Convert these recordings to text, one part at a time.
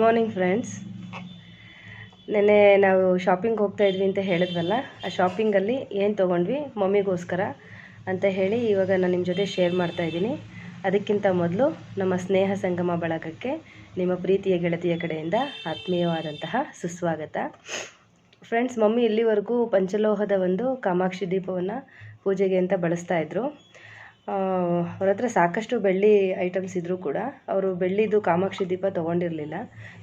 Morning friends ನೆನ್ನೆ ನಾವು shopping ಹೋಗ್ತಾ ಇದ್ವಿ ಅಂತ ಹೇಳಿದ್ವಲ್ಲ, ಆ ಶಾಪಿಂಗಲ್ಲಿ ಏನು ತೊಗೊಂಡ್ವಿ? ಮಮ್ಮಿಗೋಸ್ಕರ ಅಂತ ಹೇಳಿ ಇವಾಗ ನಾನು ನಿಮ್ಮ ಜೊತೆ ಶೇರ್ ಮಾಡ್ತಾ ಇದ್ದೀನಿ. ಅದಕ್ಕಿಂತ ಮೊದಲು ನಮ್ಮ ಸ್ನೇಹ ಸಂಗಮ ಬಳಗಕ್ಕೆ ನಿಮ್ಮ ಪ್ರೀತಿಯ ಗೆಳತಿಯ ಕಡೆಯಿಂದ ಆತ್ಮೀಯವಾದಂತಹ ಸುಸ್ವಾಗತ. ಫ್ರೆಂಡ್ಸ್ ಮಮ್ಮಿ ಇಲ್ಲಿವರೆಗೂ ಪಂಚಲೋಹದ ಒಂದು ಕಾಮಾಕ್ಷಿ ದೀಪವನ್ನು ಪೂಜೆಗೆ ಅಂತ ಬಳಸ್ತಾ ಇದ್ರು. ಅವ್ರ ಹತ್ರ ಸಾಕಷ್ಟು ಬೆಳ್ಳಿ ಐಟಮ್ಸ್ ಇದ್ದರೂ ಕೂಡ ಅವರು ಬೆಳ್ಳಿದು ಕಾಮಾಕ್ಷಿ ದೀಪ ತೊಗೊಂಡಿರಲಿಲ್ಲ.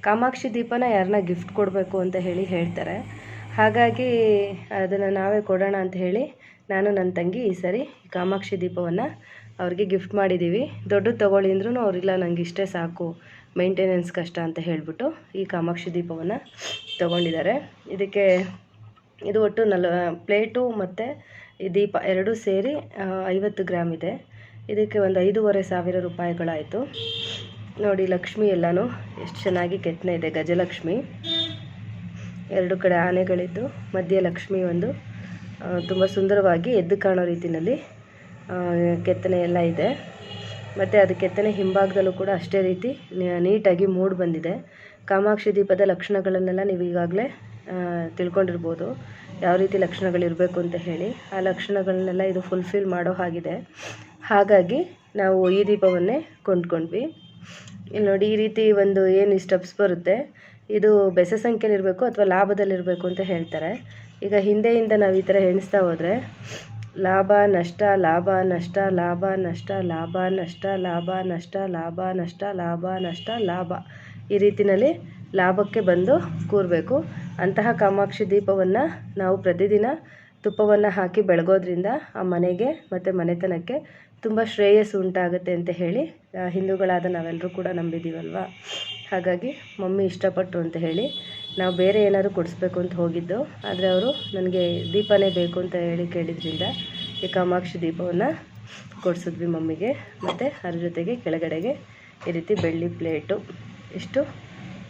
ಕಾಮಾಕ್ಷಿ ದೀಪನ ಯಾರನ್ನ ಗಿಫ್ಟ್ ಕೊಡಬೇಕು ಅಂತ ಹೇಳಿ ಹೇಳ್ತಾರೆ. ಹಾಗಾಗಿ ಅದನ್ನು ನಾವೇ ಕೊಡೋಣ ಅಂತ ಹೇಳಿ ನಾನು ನನ್ನ ತಂಗಿ ಈ ಸರಿ ಕಾಮಾಕ್ಷಿ ದೀಪವನ್ನು ಅವ್ರಿಗೆ ಗಿಫ್ಟ್ ಮಾಡಿದ್ದೀವಿ ದೊಡ್ಡದು ತೊಗೊಳ್ಳಿ ಅಂದ್ರೂ ಅವರಿಲ್ಲ ನನಗೆ ಇಷ್ಟೇ ಸಾಕು ಮೇಂಟೆನೆನ್ಸ್ ಕಷ್ಟ ಅಂತ ಹೇಳಿಬಿಟ್ಟು ಈ ಕಾಮಾಕ್ಷಿ ದೀಪವನ್ನು ತೊಗೊಂಡಿದ್ದಾರೆ. ಇದಕ್ಕೆ ಇದು ಒಟ್ಟು ನಲ್, ಪ್ಲೇಟು ಮತ್ತು ದೀಪ ಎರಡೂ ಸೇರಿ ಐವತ್ತು ಗ್ರಾಮ್ ಇದೆ. ಇದಕ್ಕೆ ಒಂದು ಐದೂವರೆ ಸಾವಿರ ರೂಪಾಯಿಗಳಾಯಿತು. ನೋಡಿ, ಲಕ್ಷ್ಮಿ ಎಲ್ಲನೂ ಎಷ್ಟು ಚೆನ್ನಾಗಿ ಕೆತ್ತನೆ ಇದೆ, ಗಜಲಕ್ಷ್ಮಿ. ಎರಡು ಕಡೆ ಆನೆಗಳಿದ್ದು, ಮಧ್ಯೆ ಲಕ್ಷ್ಮಿ ಒಂದು. ತುಂಬ ಸುಂದರವಾಗಿ ಎದ್ದು ಕಾಣೋ ರೀತಿಯಲ್ಲಿ ಕೆತ್ತನೆ ಎಲ್ಲ ಇದೆ. ಮತ್ತು ಅದು ಕೆತ್ತನೆ ಹಿಂಭಾಗದಲ್ಲೂ ಕೂಡ ಅಷ್ಟೇ ರೀತಿ ನೀಟಾಗಿ ಮೂಡಿ ಬಂದಿದೆ. ಕಾಮಾಕ್ಷಿ ದೀಪದ ಲಕ್ಷಣಗಳನ್ನೆಲ್ಲ ನೀವು ಈಗಾಗಲೇ ತಿಳ್ಕೊಂಡಿರ್ಬೋದು. ಯಾವ ರೀತಿ ಲಕ್ಷಣಗಳಿರಬೇಕು ಅಂತ ಹೇಳಿ ಆ ಲಕ್ಷಣಗಳನ್ನೆಲ್ಲ ಇದು ಫುಲ್ಫಿಲ್ ಮಾಡೋ ಹಾಗಿದೆ. ಹಾಗಾಗಿ ನಾವು ಈ ದೀಪವನ್ನೇ ಕೊಂಡ್ಕೊಂಡ್ವಿ. ಇಲ್ಲಿ ನೋಡಿ ಈ ರೀತಿ ಒಂದು ಏನು ಸ್ಟೆಪ್ಸ್ ಬರುತ್ತೆ. ಇದು ಬೆಸ ಸಂಖ್ಯೆಲಿರಬೇಕು ಅಥವಾ ಲಾಭದಲ್ಲಿರಬೇಕು ಅಂತ ಹೇಳ್ತಾರೆ. ಈಗ ಹಿಂದೆಯಿಂದ ನಾವು ಈ ಥರ ಎಣಿಸ್ತಾ ಹೋದರೆ, ಲಾಭ, ನಷ್ಟ ಲಾಭ ನಷ್ಟ ಲಾಭ ನಷ್ಟ ಲಾಭ ನಷ್ಟ ಲಾಭ ನಷ್ಟ ಲಾಭ ನಷ್ಟ ಲಾಭ ನಷ್ಟ, ಲಾಭ ಈ ರೀತಿನಲ್ಲಿ ಲಾಭಕ್ಕೆ ಬಂದು ಕೂರಬೇಕು. ಅಂತಹ ಕಾಮಾಕ್ಷಿ ದೀಪವನ್ನು ನಾವು ಪ್ರತಿದಿನ ತುಪ್ಪವನ್ನು ಹಾಕಿ ಬೆಳಗೋದ್ರಿಂದ ಆ ಮನೆಗೆ ಮತ್ತು ಮನೆತನಕ್ಕೆ ತುಂಬ ಶ್ರೇಯಸ್ಸು ಉಂಟಾಗುತ್ತೆ ಅಂತ ಹೇಳಿ ಹಿಂದೂಗಳಾದ ನಾವೆಲ್ಲರೂ ಕೂಡ ನಂಬಿದೀವಲ್ವಾ? ಹಾಗಾಗಿ ಮಮ್ಮಿ ಇಷ್ಟಪಟ್ಟರು ಅಂತ ಹೇಳಿ ನಾವು ಬೇರೆ ಏನಾದರೂ ಕೊಡಿಸ್ಬೇಕು ಅಂತ ಹೋಗಿದ್ದು, ಆದರೆ ಅವರು ನನಗೆ ದೀಪನೇ ಬೇಕು ಅಂತ ಹೇಳಿ ಕೇಳಿದ್ರಿಂದ ಈ ಕಾಮಾಕ್ಷಿ ದೀಪವನ್ನು ಕೊಡಿಸಿದ್ವಿ ಮಮ್ಮಿಗೆ. ಮತ್ತು ಅದ್ರ ಜೊತೆಗೆ ಕೆಳಗಡೆಗೆ ಈ ರೀತಿ ಬೆಳ್ಳಿ ಪ್ಲೇಟು. ಇಷ್ಟು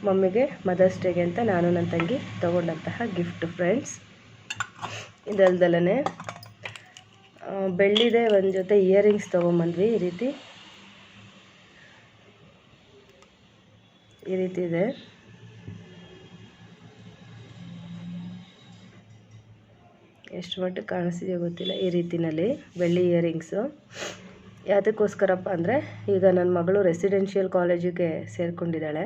ಮಮ್ಮಿಗೆ ಮದರ್ಸ್ ಡೇಗೆ ಅಂತ ನಾನು ನನ್ನ ತಂಗಿ ತೊಗೊಂಡಂತಹ ಗಿಫ್ಟ್ ಫ್ರೆಂಡ್ಸ್. ಇದಲ್ದಲೇ ಬೆಳ್ಳಿದೆ ಒಂದು ಜೊತೆ ಇಯರಿಂಗ್ಸ್ ತೊಗೊಂಬಂದ್ವಿ ಈ ರೀತಿ. ಈ ರೀತಿ ಇದೆ. ಎಷ್ಟು ಮಟ್ಟಿಗೆ ಕಾಣಿಸಿದೆ ಗೊತ್ತಿಲ್ಲ ಈ ರೀತಿನಲ್ಲಿ ಬೆಳ್ಳಿ ಇಯರಿಂಗ್ಸು. ಯಾವುದಕ್ಕೋಸ್ಕರಪ್ಪ ಅಂದರೆ ಈಗ ನನ್ನ ಮಗಳು ರೆಸಿಡೆನ್ಷಿಯಲ್ ಕಾಲೇಜಿಗೆ ಸೇರಿಕೊಂಡಿದ್ದಾಳೆ.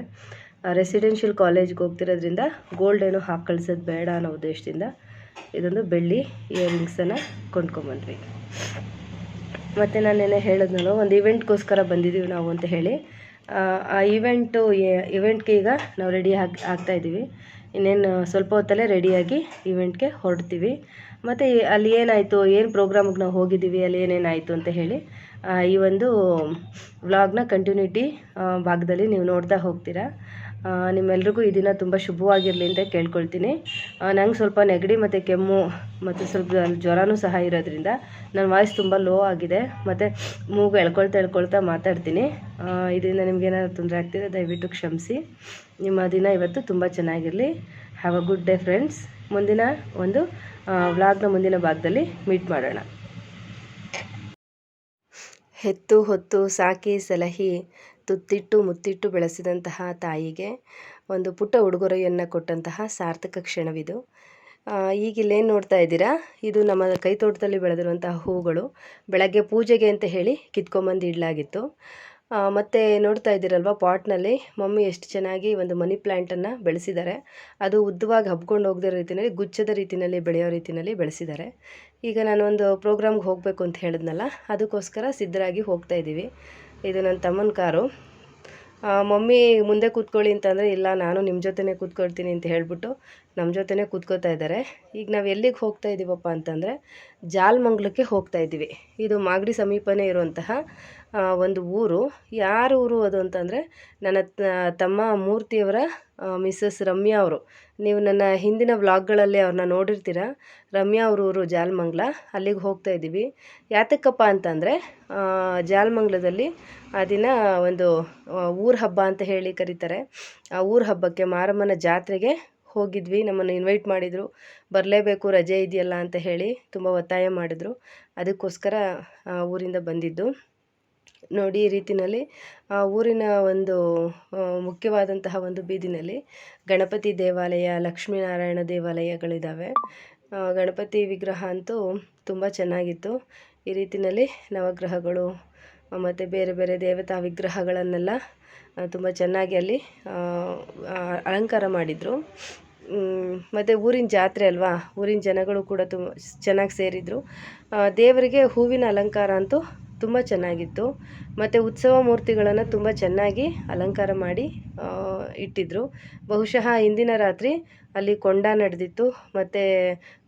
ರೆಸಿಡೆನ್ಷಿಯಲ್ ಕಾಲೇಜ್ಗೆ ಹೋಗ್ತಿರೋದ್ರಿಂದ ಗೋಲ್ಡ್ ಏನೋ ಹಾಕಿ ಕಳ್ಸೋದು ಬೇಡ ಅನ್ನೋ ಉದ್ದೇಶದಿಂದ ಇದೊಂದು ಬೆಳ್ಳಿ ಇಯರಿಂಗ್ಸನ್ನು ಕೊಂಡ್ಕೊಂಬಂದ್ವಿ ಮತ್ತು ನಾನು ಏನೇ ಹೇಳಿದ್ನಲ್ಲ ಒಂದು ಇವೆಂಟ್ಗೋಸ್ಕರ ಬಂದಿದ್ದೀವಿ ನಾವು ಅಂತ ಹೇಳಿ. ಆ, ಇವೆಂಟು ಇವೆಂಟ್ಗೆ ಈಗ ನಾವು ರೆಡಿ ಆಗಿ ಆಗ್ತಾಯಿದ್ದೀವಿ ಇನ್ನೇನು ಸ್ವಲ್ಪ ಹೊತ್ತಲ್ಲೇ ರೆಡಿಯಾಗಿ ಇವೆಂಟ್ಗೆ ಹೊರಡ್ತೀವಿ. ಮತ್ತು ಅಲ್ಲಿ ಏನಾಯಿತು ಏನು ಪ್ರೋಗ್ರಾಮಿಗೆ ನಾವು ಹೋಗಿದ್ದೀವಿ ಅಲ್ಲಿ ಏನೇನಾಯಿತು ಅಂತ ಹೇಳಿ ಈ ಒಂದು ವ್ಲಾಗ್ನ ಕಂಟಿನ್ಯೂಟಿ ಭಾಗದಲ್ಲಿ ನೀವು ನೋಡ್ತಾ ಹೋಗ್ತೀರಾ. ನಿಮ್ಮೆಲ್ರಿಗೂ ಈ ದಿನ ತುಂಬ ಶುಭವಾಗಿರಲಿ ಅಂತ ಕೇಳ್ಕೊಳ್ತೀನಿ. ನಂಗೆ ಸ್ವಲ್ಪ ನೆಗಡಿ ಮತ್ತು ಕೆಮ್ಮು ಮತ್ತು ಸ್ವಲ್ಪ ಜ್ವರನೂ ಸಹ ಇರೋದ್ರಿಂದ ನನ್ನ ವಾಯ್ಸ್ ತುಂಬ ಲೋ ಆಗಿದೆ. ಮತ್ತು ಮೂಗು ಎಳ್ಕೊಳ್ತಾ ಎಳ್ಕೊಳ್ತಾ ಮಾತಾಡ್ತೀನಿ. ಇದರಿಂದ ನಿಮ್ಗೆ ಏನಾದ್ರು ತೊಂದರೆ ಆಗ್ತಿದೆ ದಯವಿಟ್ಟು ಕ್ಷಮಿಸಿ. ನಿಮ್ಮ ದಿನ ಇವತ್ತು ತುಂಬ ಚೆನ್ನಾಗಿರಲಿ. Have a good day friends ಮುಂದಿನ ಒಂದು ವ್ಲಾಗ್ನ ಮುಂದಿನ ಭಾಗದಲ್ಲಿ ಮೀಟ್ ಮಾಡೋಣ. ಹೆತ್ತು ಹೊತ್ತು ಸಾಕಿ ಸಲಹಿ ತುತ್ತಿಟ್ಟು ಮುತ್ತಿಟ್ಟು ಬೆಳೆಸಿದಂತಹ ತಾಯಿಗೆ ಒಂದು ಪುಟ್ಟ ಉಡುಗೊರೆಯನ್ನು ಕೊಟ್ಟಂತಹ ಸಾರ್ಥಕ ಕ್ಷಣವಿದು. ಈಗ ಇಲ್ಲೇನು ನೋಡ್ತಾ ಇದ್ದೀರಾ? ಇದು ನಮ್ಮ ಕೈ ತೋಟದಲ್ಲಿ ಬೆಳೆದಿರುವಂತಹ ಹೂಗಳು ಬೆಳಗ್ಗೆ ಪೂಜೆಗೆ ಅಂತ ಹೇಳಿ ಕಿತ್ಕೊಂಬಂದು ಇಡಲಾಗಿತ್ತು. ಮತ್ತು ನೋಡ್ತಾ ಇದ್ದೀರಲ್ವ, ಪಾಟ್ನಲ್ಲಿ ಮಮ್ಮಿ ಎಷ್ಟು ಚೆನ್ನಾಗಿ ಒಂದು ಮನಿ ಪ್ಲ್ಯಾಂಟನ್ನು ಬೆಳೆಸಿದ್ದಾರೆ. ಅದು ಉದ್ದವಾಗಿ ಹಬ್ಕೊಂಡು ಹೋಗದ ರೀತಿಯಲ್ಲಿ ಗುಚ್ಛದ ರೀತಿಯಲ್ಲಿ ಬೆಳೆಯೋ ರೀತಿಯಲ್ಲಿ ಬೆಳೆಸಿದ್ದಾರೆ. ಈಗ ನಾನು ಒಂದು ಪ್ರೋಗ್ರಾಮ್ಗೆ ಹೋಗಬೇಕು ಅಂತ ಹೇಳಿದ್ನಲ್ಲ, ಅದಕ್ಕೋಸ್ಕರ ಸಿದ್ಧರಾಗಿ ಹೋಗ್ತಾ ಇದ್ದೀವಿ. ಇದು ನನ್ನ ತಮ್ಮನ ಕಾರು. ಮಮ್ಮಿ ಮುಂದೆ ಕೂತ್ಕೊಳ್ಳಿ ಅಂತಂದರೆ, ಇಲ್ಲ, ನಾನು ನಿಮ್ಮ ಜೊತೆನೇ ಕೂತ್ಕೊಳ್ತೀನಿ ಅಂತ ಹೇಳ್ಬಿಟ್ಟು ನಮ್ಮ ಜೊತೆನೇ ಕೂತ್ಕೋತಾ ಇದ್ದಾರೆ. ಈಗ ನಾವು ಎಲ್ಲಿಗೆ ಹೋಗ್ತಾ ಇದ್ದೀವಪ್ಪ ಅಂತಂದರೆ, ಜಾಲ್ಮಂಗ್ಲಕ್ಕೆ ಹೋಗ್ತಾ ಇದ್ದೀವಿ ಇದು ಮಾಗಡಿ ಸಮೀಪನೇ ಇರುವಂತಹ ಒಂದು ಊರು. ಯಾರ ಊರು ಅದು ಅಂತಂದರೆ ನನ್ನ ತಮ್ಮ ಮೂರ್ತಿಯವರ ಮಿಸ್ಸಸ್ ರಮ್ಯಾ ಅವರು. ನೀವು ನನ್ನ ಹಿಂದಿನ ವ್ಲಾಗ್ಗಳಲ್ಲಿ ಅವ್ರನ್ನ ನೋಡಿರ್ತೀರ? ರಮ್ಯಾ ಅವ್ರ ಊರು ಜಾಲಮಂಗ್ಲ. ಅಲ್ಲಿಗೆ ಹೋಗ್ತಾ ಇದ್ದೀವಿ. ಯಾತಕ್ಕಪ್ಪ ಅಂತಂದರೆ ಜಾಲಮಂಗ್ಲದಲ್ಲಿ ಆ ದಿನ ಒಂದು ಊರ ಹಬ್ಬ ಅಂತ ಹೇಳಿ ಕರೀತಾರೆ. ಆ ಊರ ಹಬ್ಬಕ್ಕೆ ಮಾರಮ್ಮನ ಜಾತ್ರೆಗೆ ಹೋಗಿದ್ವಿ. ನಮ್ಮನ್ನು ಇನ್ವೈಟ್ ಮಾಡಿದರು. ಬರಲೇಬೇಕು, ರಜೆ ಇದೆಯಲ್ಲ ಅಂತ ಹೇಳಿ ತುಂಬ ಒತ್ತಾಯ ಮಾಡಿದರು. ಅದಕ್ಕೋಸ್ಕರ ಊರಿಂದ ಬಂದಿದ್ದು. ನೋಡಿ ಈ ರೀತಿಯಲ್ಲಿ ಊರಿನ ಒಂದು ಮುಖ್ಯವಾದಂತಹ ಒಂದು ಬೀದಿನಲ್ಲಿ ಗಣಪತಿ ದೇವಾಲಯ, ಲಕ್ಷ್ಮೀನಾರಾಯಣ ದೇವಾಲಯಗಳಿದ್ದಾವೆ. ಗಣಪತಿ ವಿಗ್ರಹ ಅಂತೂ ತುಂಬ ಚೆನ್ನಾಗಿತ್ತು. ಈ ರೀತಿಯಲ್ಲಿ ನವಗ್ರಹಗಳು, ಮತ್ತು ಬೇರೆ ಬೇರೆ ದೇವತಾ ವಿಗ್ರಹಗಳನ್ನೆಲ್ಲ ತುಂಬ ಚೆನ್ನಾಗಿ ಅಲ್ಲಿ ಅಲಂಕಾರ ಮಾಡಿದರು. ಮತ್ತು ಊರಿನ ಜಾತ್ರೆ ಅಲ್ವಾ, ಊರಿನ ಜನಗಳು ಕೂಡ ತುಂಬ ಚೆನ್ನಾಗಿ ಸೇರಿದರು. ದೇವರಿಗೆ ಹೂವಿನ ಅಲಂಕಾರ ಅಂತೂ ತುಂಬ ಚೆನ್ನಾಗಿತ್ತು. ಮತ್ತು ಉತ್ಸವ ಮೂರ್ತಿಗಳನ್ನು ತುಂಬ ಚೆನ್ನಾಗಿ ಅಲಂಕಾರ ಮಾಡಿ ಇಟ್ಟಿದ್ರು. ಬಹುಶಃ ಹಿಂದಿನ ರಾತ್ರಿ ಅಲ್ಲಿ ಕೊಂಡ ನಡೆದಿತ್ತು. ಮತ್ತು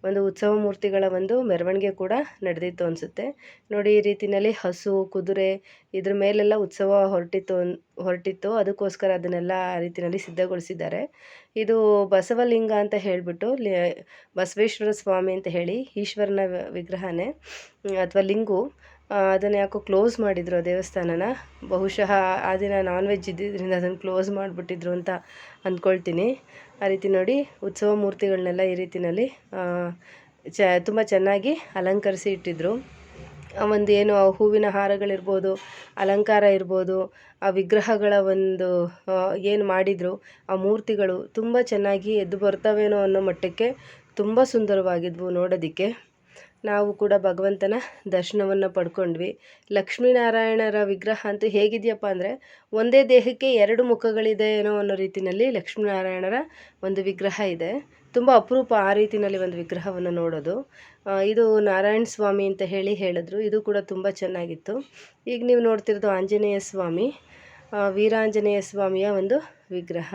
ಒಂದು ಉತ್ಸವ ಮೂರ್ತಿಗಳ ಒಂದು ಮೆರವಣಿಗೆ ಕೂಡ ನಡೆದಿತ್ತು ಅನಿಸುತ್ತೆ. ನೋಡಿ, ಈ ರೀತಿಯಲ್ಲಿ ಹಸು, ಕುದುರೆ ಇದ್ರ ಮೇಲೆಲ್ಲ ಉತ್ಸವ ಹೊರಟಿತ್ತು ಹೊರಟಿತ್ತು. ಅದಕ್ಕೋಸ್ಕರ ಅದನ್ನೆಲ್ಲ ಆ ರೀತಿಯಲ್ಲಿ ಸಿದ್ಧಗೊಳಿಸಿದ್ದಾರೆ. ಇದು ಬಸವಲಿಂಗ ಅಂತ ಹೇಳಿಬಿಟ್ಟು ಬಸವೇಶ್ವರ ಸ್ವಾಮಿ ಅಂತ ಹೇಳಿ ಈಶ್ವರನ ವಿಗ್ರಹನೇ ಅಥವಾ ಲಿಂಗು. ಅದನ್ನು ಯಾಕೋ ಕ್ಲೋಸ್ ಮಾಡಿದರು ಆ ದೇವಸ್ಥಾನನ? ಬಹುಶಃ ಆ ದಿನ ನಾನ್ ವೆಜ್ ಇದ್ದಿದ್ದರಿಂದ ಅದನ್ನು ಕ್ಲೋಸ್ ಮಾಡಿಬಿಟ್ಟಿದ್ರು ಅಂತ ಅಂದ್ಕೊಳ್ತೀನಿ ಆ ರೀತಿ ನೋಡಿ, ಉತ್ಸವ ಮೂರ್ತಿಗಳನ್ನೆಲ್ಲ ಈ ರೀತಿಯಲ್ಲಿ ಚ, ತುಂಬ ಚೆನ್ನಾಗಿ ಅಲಂಕರಿಸಿ ಇಟ್ಟಿದ್ರು. ಒಂದು ಏನು, ಆ ಹೂವಿನ ಹಾರಗಳಿರ್ಬೋದು, ಅಲಂಕಾರ ಇರ್ಬೋದು, ಆ ವಿಗ್ರಹಗಳ ಒಂದು ಏನು ಮಾಡಿದರು, ಆ ಮೂರ್ತಿಗಳು ತುಂಬ ಚೆನ್ನಾಗಿ ಎದ್ದು ಬರ್ತವೇನೋ ಅನ್ನೋ ಮಟ್ಟಕ್ಕೆ ತುಂಬ ಸುಂದರವಾಗಿದ್ವು ನೋಡೋದಕ್ಕೆ. ನಾವು ಕೂಡ ಭಗವಂತನ ದರ್ಶನವನ್ನು ಪಡ್ಕೊಂಡ್ವಿ. ಲಕ್ಷ್ಮೀನಾರಾಯಣರ ವಿಗ್ರಹ ಅಂತೂ ಹೇಗಿದೆಯಪ್ಪ ಅಂದರೆ ಒಂದೇ ದೇಹಕ್ಕೆ ಎರಡು ಮುಖಗಳಿದೆ ಏನೋ ಅನ್ನೋ ರೀತಿಯಲ್ಲಿ ಲಕ್ಷ್ಮೀನಾರಾಯಣರ ಒಂದು ವಿಗ್ರಹ ಇದೆ. ತುಂಬ ಅಪರೂಪ ಆ ರೀತಿಯಲ್ಲಿ ಒಂದು ವಿಗ್ರಹವನ್ನು ನೋಡೋದು. ಇದು ನಾರಾಯಣ ಸ್ವಾಮಿ ಅಂತ ಹೇಳಿ ಹೇಳಿದ್ರು. ಇದು ಕೂಡ ತುಂಬ ಚೆನ್ನಾಗಿತ್ತು. ಈಗ ನೀವು ನೋಡ್ತಿರೋದು ಆಂಜನೇಯ ಸ್ವಾಮಿ. ವೀರಾಂಜನೇಯ ಸ್ವಾಮಿಯ ಒಂದು ವಿಗ್ರಹ.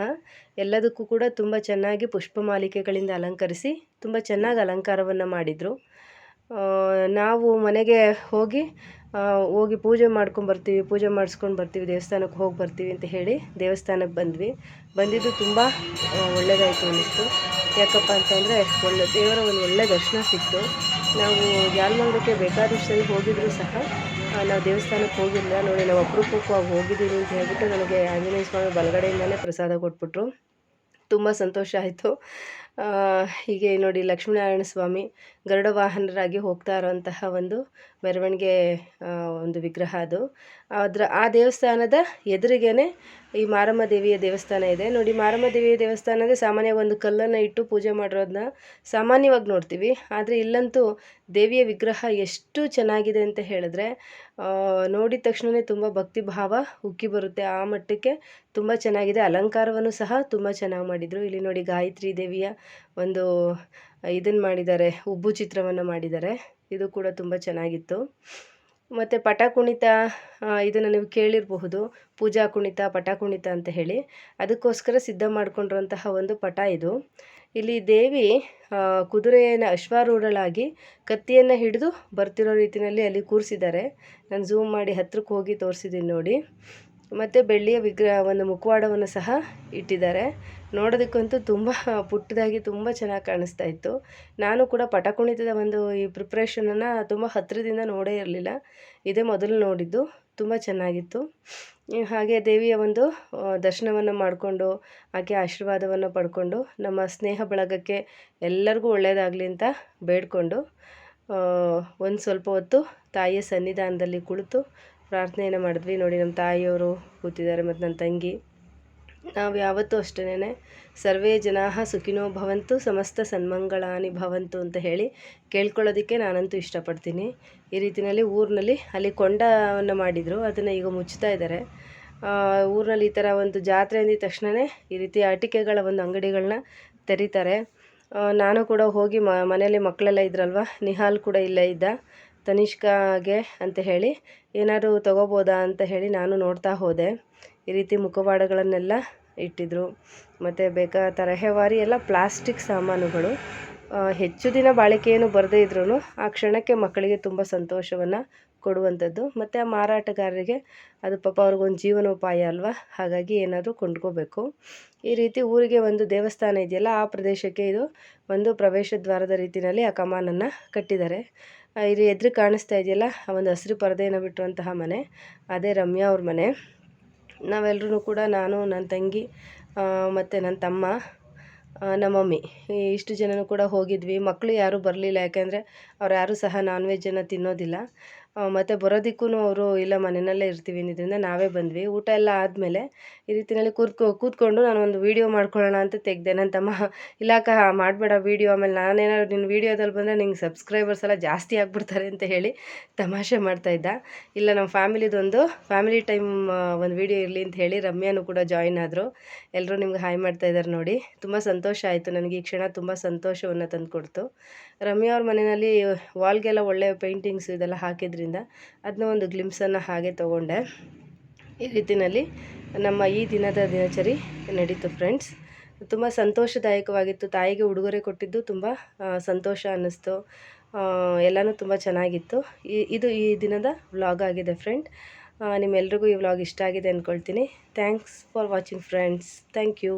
ಎಲ್ಲದಕ್ಕೂ ಕೂಡ ತುಂಬ ಚೆನ್ನಾಗಿ ಪುಷ್ಪಮಾಲಿಕೆಗಳಿಂದ ಅಲಂಕರಿಸಿ ತುಂಬ ಚೆನ್ನಾಗಿ ಅಲಂಕಾರವನ್ನು ಮಾಡಿದರು. ನಾವು ಮನೆಗೆ ಹೋಗಿ ಹೋಗಿ ಪೂಜೆ ಮಾಡ್ಕೊಂಡು ಬರ್ತೀವಿ, ಪೂಜೆ ಮಾಡಿಸ್ಕೊಂಡು ಬರ್ತೀವಿ, ದೇವಸ್ಥಾನಕ್ಕೆ ಹೋಗಿ ಬರ್ತೀವಿ ಅಂತ ಹೇಳಿ ದೇವಸ್ಥಾನಕ್ಕೆ ಬಂದ್ವಿ. ಬಂದಿದ್ದು ತುಂಬ ಒಳ್ಳೆಯದಾಯಿತು ಅನ್ನಿಸ್ತು. ಯಾಕಪ್ಪ ಅಂತಂದರೆ ಒಳ್ಳೆ, ದೇವರ ಒಂದು ಒಳ್ಳೆ ದರ್ಶನ ಸಿಕ್ತು. ನಾವು ಯಾಲ್ಮಂಗಕ್ಕೆ ಬೇಕಾದಷ್ಟು ಸರಿ ಹೋಗಿದ್ರು ಸಹ ನಾವು ದೇವಸ್ಥಾನಕ್ಕೆ ಹೋಗಿಲ್ಲ. ನೋಡಿ, ನಾವು ಅಪರೂಪಕ್ಕಾಗಿ ಹೋಗಿದ್ದೀವಿ ಅಂತ ಹೇಳ್ಬಿಟ್ಟು ನನಗೆ ಆಂಜನೇಯ ಸ್ವಾಮಿ ಬಲಗಡೆಯಿಂದನೇ ಪ್ರಸಾದ ಕೊಟ್ಬಿಟ್ರು. ತುಂಬ ಸಂತೋಷ ಆಯಿತು. ಹೀಗೆ ನೋಡಿ ಲಕ್ಷ್ಮೀನಾರಾಯಣ ಸ್ವಾಮಿ ಗರುಡ ವಾಹನರಾಗಿ ಹೋಗ್ತಾ ಇರುವಂತಹ ಒಂದು ಮೆರವಣಿಗೆ ಒಂದು ವಿಗ್ರಹ ಅದು. ಅದರ ಆ ದೇವಸ್ಥಾನದ ಎದುರಿಗೇನೆ ಈ ಮಾರಮ್ಮ ದೇವಿಯ ದೇವಸ್ಥಾನ ಇದೆ. ನೋಡಿ, ಮಾರಮ್ಮ ದೇವಿಯ ದೇವಸ್ಥಾನ ಅಂದರೆ ಸಾಮಾನ್ಯವಾಗಿ ಒಂದು ಕಲ್ಲನ್ನು ಇಟ್ಟು ಪೂಜೆ ಮಾಡಿರೋದನ್ನ ಸಾಮಾನ್ಯವಾಗಿ ನೋಡ್ತೀವಿ. ಆದರೆ ಇಲ್ಲಂತೂ ದೇವಿಯ ವಿಗ್ರಹ ಎಷ್ಟು ಚೆನ್ನಾಗಿದೆ ಅಂತ ಹೇಳಿದ್ರೆ ನೋಡಿದ ತಕ್ಷಣವೇ ತುಂಬ ಭಕ್ತಿ ಭಾವ ಉಕ್ಕಿ ಬರುತ್ತೆ. ಆ ಮಟ್ಟಕ್ಕೆ ತುಂಬ ಚೆನ್ನಾಗಿದೆ. ಅಲಂಕಾರವನ್ನು ಸಹ ತುಂಬ ಚೆನ್ನಾಗಿ ಮಾಡಿದರು. ಇಲ್ಲಿ ನೋಡಿ, ಗಾಯತ್ರಿ ದೇವಿಯ ಒಂದು ಇದನ್ನು ಮಾಡಿದ್ದಾರೆ, ಉಬ್ಬು ಚಿತ್ರವನ್ನು ಮಾಡಿದ್ದಾರೆ. ಇದು ಕೂಡ ತುಂಬ ಚೆನ್ನಾಗಿತ್ತು. ಮತ್ತು ಪಟ ಕುಣಿತ ಇದನ್ನು ನೀವು ಕೇಳಿರಬಹುದು. ಪೂಜಾ ಕುಣಿತ, ಪಟ ಕುಣಿತ ಅಂತ ಹೇಳಿ. ಅದಕ್ಕೋಸ್ಕರ ಸಿದ್ಧ ಮಾಡಿಕೊಂಡಿರುವಂತಹ ಒಂದು ಪಟ ಇದು. ಇಲ್ಲಿ ದೇವಿ ಕುದುರೆಯನ್ನ ಅಶ್ವಾರೂಢಳಾಗಿ ಕತ್ತಿಯನ್ನು ಹಿಡಿದು ಬರ್ತಿರೋ ರೀತಿಯಲ್ಲಿ ಅಲ್ಲಿ ಕೂರಿಸಿದ್ದಾರೆ. ನಾನು ಝೂಮ್ ಮಾಡಿ ಹತ್ರಕ್ಕೆ ಹೋಗಿ ತೋರಿಸಿದ್ದೀನಿ ನೋಡಿ. ಮತ್ತು ಬೆಳ್ಳಿಯ ವಿಗ್ರಹ ಒಂದು ಮುಖವಾಡವನ್ನು ಸಹ ಇಟ್ಟಿದ್ದಾರೆ. ನೋಡೋದಕ್ಕಂತೂ ತುಂಬ ಪುಟ್ಟದಾಗಿ, ತುಂಬ ಚೆನ್ನಾಗಿ ಕಾಣಿಸ್ತಾ ಇತ್ತು. ನಾನು ಕೂಡ ಪಟ ಕುಣಿತದ ಒಂದು ಈ ಪ್ರಿಪ್ರೇಷನನ್ನು ತುಂಬ ಹತ್ತಿರದಿಂದ ನೋಡೇ ಇರಲಿಲ್ಲ. ಇದೇ ಮೊದಲು ನೋಡಿದ್ದು. ತುಂಬ ಚೆನ್ನಾಗಿತ್ತು. ಹಾಗೆ ದೇವಿಯ ಒಂದು ದರ್ಶನವನ್ನು ಮಾಡಿಕೊಂಡು, ಆಕೆ ಆಶೀರ್ವಾದವನ್ನು ಪಡ್ಕೊಂಡು, ನಮ್ಮ ಸ್ನೇಹ ಬಳಗಕ್ಕೆ ಎಲ್ಲರಿಗೂ ಒಳ್ಳೆಯದಾಗಲಿ ಅಂತ ಬೇಡಿಕೊಂಡು ಒಂದು ಸ್ವಲ್ಪ ಹೊತ್ತು ತಾಯಿಯ ಸನ್ನಿಧಾನದಲ್ಲಿ ಕುಳಿತು ಪ್ರಾರ್ಥನೆಯನ್ನು ಮಾಡಿದ್ವಿ. ನೋಡಿ, ನಮ್ಮ ತಾಯಿಯವರು ಕೂತಿದ್ದಾರೆ ಮತ್ತು ನನ್ನ ತಂಗಿ. ನಾವು ಯಾವತ್ತೂ ಅಷ್ಟೇ ಸರ್ವೇ ಜನಾ ಸುಖಿನೋ ಭವಂತು, ಸಮಸ್ತ ಸನ್ಮಂಗಳಾನಿ ಭವಂತು ಅಂತ ಹೇಳಿ ಕೇಳ್ಕೊಳ್ಳೋದಕ್ಕೆ ನಾನಂತೂ ಇಷ್ಟಪಡ್ತೀನಿ. ಈ ರೀತಿಯಲ್ಲಿ ಊರಿನಲ್ಲಿ ಅಲ್ಲಿ ಕೊಂಡವನ್ನು ಮಾಡಿದರು. ಅದನ್ನು ಈಗ ಮುಚ್ತಾ ಇದ್ದಾರೆ. ಊರಿನಲ್ಲಿ ಈ ಥರ ಒಂದು ಜಾತ್ರೆ ಅಂದಿದ ತಕ್ಷಣವೇ ಈ ರೀತಿ ಆಟಿಕೆಗಳ ಒಂದು ಅಂಗಡಿಗಳನ್ನ ತೆರೀತಾರೆ. ನಾನು ಕೂಡ ಹೋಗಿ ಮನೆಯಲ್ಲಿ ಮಕ್ಕಳೆಲ್ಲ ಇದ್ರಲ್ವ? ನಿಹಾಲ್ ಕೂಡ ಇಲ್ಲೇ ಇದ್ದ. ತನಿಷ್ಕಾಗೆ ಅಂತ ಹೇಳಿ, ಏನಾದರೂ ತೊಗೋಬೋದಾ ಅಂತ ಹೇಳಿ ನಾನು ನೋಡ್ತಾ ಹೋದೆ. ಈ ರೀತಿ ಮುಖವಾಡಗಳನ್ನೆಲ್ಲ ಇಟ್ಟಿದ್ರು. ಮತ್ತು ಬೇಕಾ ತರಹೇವಾರಿ ಎಲ್ಲ ಪ್ಲಾಸ್ಟಿಕ್ ಸಾಮಾನುಗಳು. ಹೆಚ್ಚು ದಿನ ಬಾಳಿಕೆಯನ್ನು ಬರದೇ ಇದ್ರೂ ಆ ಕ್ಷಣಕ್ಕೆ ಮಕ್ಕಳಿಗೆ ತುಂಬ ಸಂತೋಷವನ್ನು ಕೊಡುವಂಥದ್ದು. ಮತ್ತು ಆ ಮಾರಾಟಗಾರರಿಗೆ ಅದು ಪಾಪ ಅವ್ರಿಗೊಂದು ಜೀವನೋಪಾಯ ಅಲ್ವಾ? ಹಾಗಾಗಿ ಏನಾದರೂ ಕೊಂಡ್ಕೋಬೇಕು. ಈ ರೀತಿ ಊರಿಗೆ ಒಂದು ದೇವಸ್ಥಾನ ಇದೆಯಲ್ಲ, ಆ ಪ್ರದೇಶಕ್ಕೆ ಇದು ಒಂದು ಪ್ರವೇಶ ದ್ವಾರದ ರೀತಿಯಲ್ಲಿ ಆ ಕಮಾನನ್ನು ಕಟ್ಟಿದ್ದಾರೆ. ಆ, ಎದ್ರು ಕಾಣಿಸ್ತಾ ಇದೆಯಲ್ಲ ಆ ಒಂದು ಹಸಿರು ಪರದೆಯನ್ನು ಬಿಟ್ಟಿರುವಂತಹ ಮನೆ ಅದೇ ರಮ್ಯಾ ಅವ್ರ ಮನೆ. ನಾವೆಲ್ಲರೂ ಕೂಡ ನಾನು ನನ್ನ ತಂಗಿ ಮತ್ತು ನನ್ನ ತಮ್ಮ ನಮ್ಮ ಮಮ್ಮಿ ಇಷ್ಟು ಜನನೂ ಕೂಡ ಹೋಗಿದ್ವಿ. ಮಕ್ಕಳು ಯಾರೂ ಬರಲಿಲ್ಲ ಯಾಕೆಂದರೆ ಅವ್ರು ಯಾರೂ ಸಹ ನಾನ್ ವೆಜ್ಜನ್ನು ತಿನ್ನೋದಿಲ್ಲ. ಮತ್ತು ಬರೋದಕ್ಕೂ ಅವರು, ಇಲ್ಲ, ಮನೆಯಲ್ಲೇ ಇರ್ತೀವಿ ಅನ್ನೋದ್ರಿಂದ ನಾವೇ ಬಂದ್ವಿ. ಊಟ ಎಲ್ಲ ಆದಮೇಲೆ ಈ ರೀತಿಯಲ್ಲಿ ಕೂತ್ಕೊ, ಕೂತ್ಕೊಂಡು ನಾನು ಒಂದು ವೀಡಿಯೋ ಮಾಡ್ಕೊಳ್ಳೋಣ ಅಂತ ತೆಗೆದೆ. ನನ್ನ ತಮ್ಮ, ಇಲ್ಲ ಅಕ್ಕ ಮಾಡಬೇಡ ವೀಡಿಯೋ ಆಮೇಲೆ ನಾನೇನಾದ್ರು ನಿನ್ನ ವೀಡಿಯೋದಲ್ಲಿ ಬಂದರೆ ನಿಂಗೆ ಸಬ್ಸ್ಕ್ರೈಬರ್ಸ್ ಎಲ್ಲ ಜಾಸ್ತಿ ಆಗಿಬಿಡ್ತಾರೆ ಅಂತ ಹೇಳಿ ತಮಾಷೆ ಮಾಡ್ತಾಯಿದ್ದ ಇಲ್ಲ, ನಮ್ಮ ಫ್ಯಾಮಿಲಿದೊಂದು, ಫ್ಯಾಮಿಲಿ ಟೈಮ್ ಒಂದು ವೀಡಿಯೋ ಇರಲಿ ಅಂತ ಹೇಳಿ ರಮ್ಯಾನು ಕೂಡ ಜಾಯಿನ್ ಆದರು. ಎಲ್ಲರೂ ನಿಮ್ಗೆ ಹಾಯ್ ಮಾಡ್ತಾ ಇದ್ದಾರೆ ನೋಡಿ. ತುಂಬ ಸಂತೋಷ ಆಯಿತು. ನನಗೆ ಈ ಕ್ಷಣ ತುಂಬ ಸಂತೋಷವನ್ನು ತಂದುಕೊಡ್ತು. ರಮ್ಯಾ ಅವ್ರ ಮನೆಯಲ್ಲಿ ವಾಲ್ಗೆಲ್ಲ ಒಳ್ಳೆಯ ಪೇಂಟಿಂಗ್ಸ್ ಇದೆಲ್ಲ ಹಾಕಿದ್ರಿಂದ ಅದನ್ನ ಒಂದು ಗ್ಲಿಮ್ಸನ್ನು ಹಾಗೆ ತೊಗೊಂಡೆ. ಈ ರೀತಿಯಲ್ಲಿ ನಮ್ಮ ಈ ದಿನದ ದಿನಚರಿ ನಡೀತು ಫ್ರೆಂಡ್ಸ್ ತುಂಬ ಸಂತೋಷದಾಯಕವಾಗಿತ್ತು. ತಾಯಿಗೆ ಉಡುಗೊರೆ ಕೊಟ್ಟಿದ್ದು ತುಂಬ ಸಂತೋಷ ಅನ್ನಿಸ್ತು. ಎಲ್ಲನೂ ತುಂಬ ಚೆನ್ನಾಗಿತ್ತು. ಇದು ಈ ದಿನದ ವ್ಲಾಗ್ ಆಗಿದೆ ಫ್ರೆಂಡ್ ನಿಮ್ಮೆಲ್ರಿಗೂ ಈ ವ್ಲಾಗ್ ಇಷ್ಟ ಆಗಿದೆ ಅಂದ್ಕೊಳ್ತೀನಿ thanks for watching friends thank you